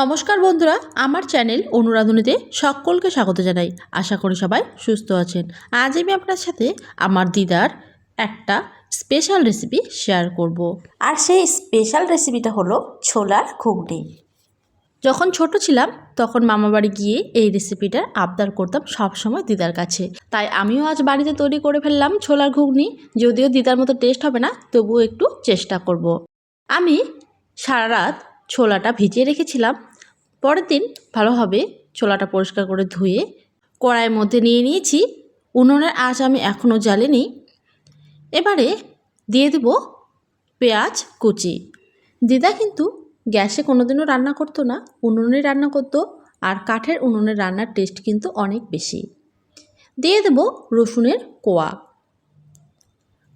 নমস্কার বন্ধুরা আমার চ্যানেল অনুরাধনীতে সকলকে স্বাগত জানাই। আশা করি সবাই সুস্থ আছেন। আজ আমি আপনার সাথে আমার দিদার একটা স্পেশাল রেসিপি শেয়ার করব। আর সেই স্পেশাল রেসিপিটা হলো ছোলার ঘুগনি। যখন ছোট ছিলাম তখন মামাবাড়ি গিয়ে এই রেসিপিটার আবদার করতাম সব সময় দিদার কাছে। তাই আমিও আজ বাড়িতে তৈরি করে ফেললাম ছোলার ঘুগনি। যদিও দিদার মতো টেস্ট হবে না তবুও একটু চেষ্টা করব। আমি সারা রাত ছোলাটা ভিজিয়ে রেখেছিলাম। পরের দিন ভালোভাবে ছোলাটা পরিষ্কার করে ধুয়ে কড়াইয়ের মধ্যে নিয়ে নিয়েছি। উনুনের আঁচ আমি এখনও জ্বালিনি। এবারে দিয়ে দেব পেঁয়াজ কুচি। দিদা কিন্তু গ্যাসে কোনোদিনও রান্না করতো না উনুনে রান্না করতো আর কাঠের উনুনের রান্নার টেস্ট কিন্তু অনেক বেশি। দিয়ে দেব রসুনের কোয়া।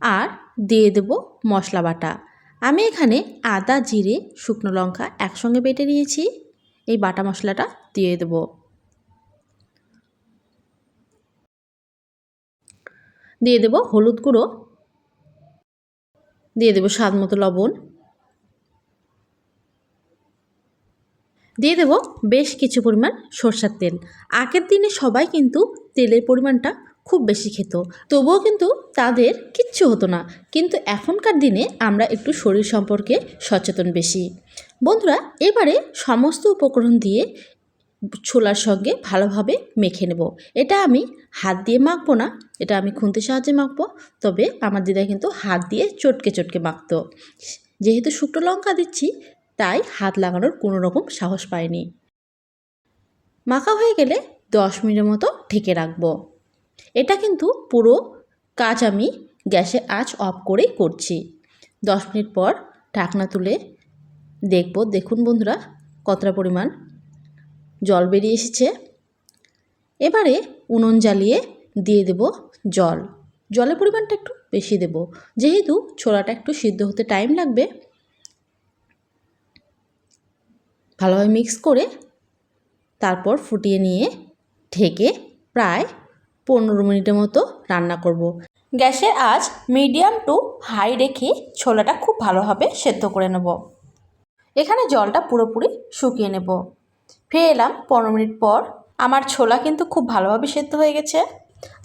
আর দিয়ে দেব মশলা বাটা। আমি এখানে আদা, জিরে, শুকনো লঙ্কা একসঙ্গে বেটে নিয়েছি। এই বাটা মশলাটা দিয়ে দেব। দিয়ে দেব হলুদ গুঁড়ো। দিয়ে দেব স্বাদ মতো লবণ। দিয়ে দেব বেশ কিছু পরিমাণ সরষার তেল। আগের দিনে সবাই কিন্তু তেলের পরিমাণটা খুব বেশি খেত, তবুও কিন্তু তাদের কিচ্ছু হতো না। কিন্তু এখনকার দিনে আমরা একটু শরীর সম্পর্কে সচেতন বেশি। বন্ধুরা, এবারে সমস্ত উপকরণ দিয়ে ছোলার সঙ্গে ভালোভাবে মেখে নেব। এটা আমি হাত দিয়ে মাখবো না, এটা আমি খুন্তির সাহায্যে মাখবো, তবে আমার দিদা কিন্তু হাত দিয়ে চটকে চটকে মাখতো। যেহেতু শুকনো লঙ্কা দিচ্ছি, তাই হাত লাগানোর কোনো রকম সাহস পাইনি। মাখা হয়ে গেলে দশ মিনিটের মতো ঢেকে রাখব। এটা কিন্তু পুরো কাজ আমি গ্যাসে আঁচ অফ করেই করছি। দশ মিনিট পর ঢাকনা তুলে দেখব। দেখুন বন্ধুরা, কতটা পরিমাণ জল বেরিয়ে এসেছে। এবারে উনুন জ্বালিয়ে দিয়ে দেব জল। জলের পরিমাণটা একটু বেশি দেব। যেহেতু ছোলাটা একটু সিদ্ধ হতে টাইম লাগবে, ভালোভাবে মিক্স করে তারপর ফুটিয়ে নিয়ে ঢেকে প্রায় পনেরো মিনিটের মতো রান্না করব। গ্যাসের আজ মিডিয়াম টু হাই রেখে ছোলাটা খুব ভালোভাবে সেদ্ধ করে নেব। এখানে জলটা পুরোপুরি শুকিয়ে নেব। ফিরে এলাম পনেরো মিনিট পর। আমার ছোলা কিন্তু খুব ভালোভাবে সেদ্ধ হয়ে গেছে।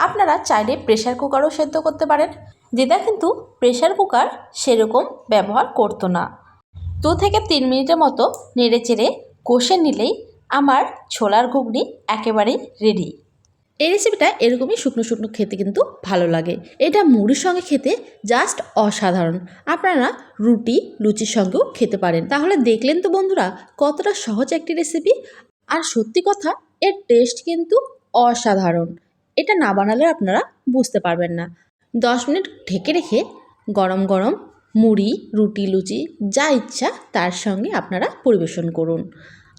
আপনারা চাইলে প্রেশার কুকারও সেদ্ধ করতে পারেন। দিদা কিন্তু প্রেশার কুকার সেরকম ব্যবহার করতো না। দু থেকে তিন মিনিটের মতো নেড়ে চেড়ে কষে নিলেই আমার ছোলার ঘুগনি একেবারেই রেডি এই রেসিপিটা এরকমই শুকনো শুকনো খেতে কিন্তু ভালো লাগে। এটা মুড়ির সঙ্গে খেতে জাস্ট অসাধারণ। আপনারা রুটি, লুচির সঙ্গেও খেতে পারেন। তাহলে দেখলেন তো বন্ধুরা, কতটা সহজ একটি রেসিপি আর সত্যি কথা, এর টেস্ট কিন্তু অসাধারণ। এটা না বানালে আপনারা বুঝতে পারবেন না। দশ মিনিট ঢেকে রেখে গরম গরম মুড়ি, রুটি, লুচি, যা ইচ্ছা তার সঙ্গে আপনারা পরিবেশন করুন।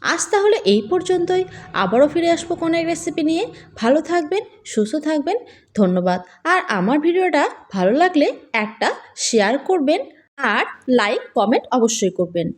আজ তাহলে এই পর্যন্তই। আবারও ফিরে আসব কোনো এক রেসিপি নিয়ে। ভালো থাকবেন, সুস্থ থাকবেন, ধন্যবাদ। আর আমার ভিডিওটা ভালো লাগলে একটা শেয়ার করবেন আর লাইক কমেন্ট অবশ্যই করবেন।